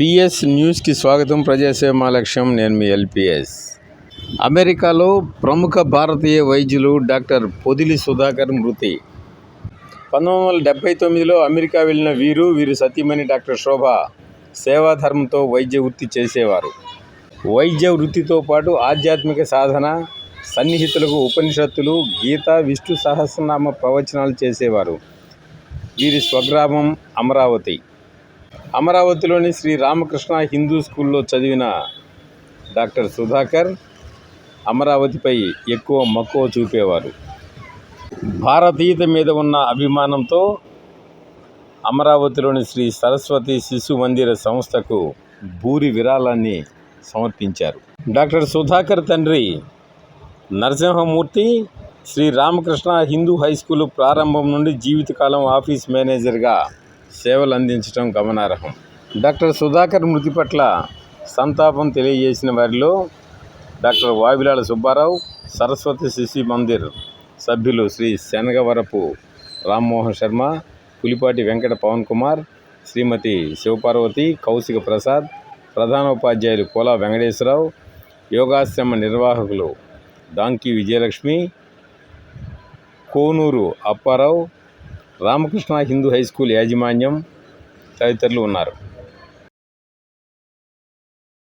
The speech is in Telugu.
పిఎస్ న్యూస్కి స్వాగతం ప్రజాసేవ మా లక్ష్యం నేను మీ ఎల్పిఎస్. అమెరికాలో ప్రముఖ భారతీయ వైద్యులు డాక్టర్ పొదిలి సుధాకర్ మృతి. పంతొమ్మిది వందల డెబ్బై తొమ్మిదిలో అమెరికా వెళ్ళిన వీరు వీరు సతీమణి డాక్టర్ శోభ సేవాధర్మంతో వైద్య వృత్తి చేసేవారు. వైద్య వృత్తితో పాటు ఆధ్యాత్మిక సాధన సన్నిహితులకు ఉపనిషత్తులు గీత విష్ణు సహస్రనామ ప్రవచనాలు చేసేవారు. వీరి స్వగ్రామం అమరావతి. అమరావతిలోని శ్రీ రామకృష్ణ హిందూ స్కూల్లో చదివిన డాక్టర్ సుధాకర్ అమరావతిపై ఎక్కువ మక్కువ చూపేవారు. భారతీయత మీద ఉన్న అభిమానంతో అమరావతిలోని శ్రీ సరస్వతి శిశు మందిర సంస్థకు భూరి విరాళాన్ని సమర్పించారు. డాక్టర్ సుధాకర్ తండ్రి నరసింహమూర్తి శ్రీ రామకృష్ణ హిందూ హై స్కూల్ ప్రారంభం నుండి జీవితకాలం ఆఫీస్ మేనేజర్గా సేవలు అందించడం గమనార్హం. డాక్టర్ సుధాకర్ మృతి పట్ల సంతాపం తెలియజేసిన వారిలో డాక్టర్ వావిలాల సుబ్బారావు సరస్వతి శిశి మందిర్ సభ్యులు శ్రీ శనగవరపు రామ్మోహన్ శర్మ పులిపాటి వెంకట పవన్ కుమార్ శ్రీమతి శివపార్వతి కౌశిక ప్రసాద్ ప్రధానోపాధ్యాయులు కోలా వెంకటేశ్వరరావు యోగాశ్రమ నిర్వాహకులు డాంకీ విజయలక్ష్మి కోనూరు అప్పారావు రామకృష్ణ హిందూ హై స్కూల్ యాజమాన్యం తదితరులు ఉన్నారు.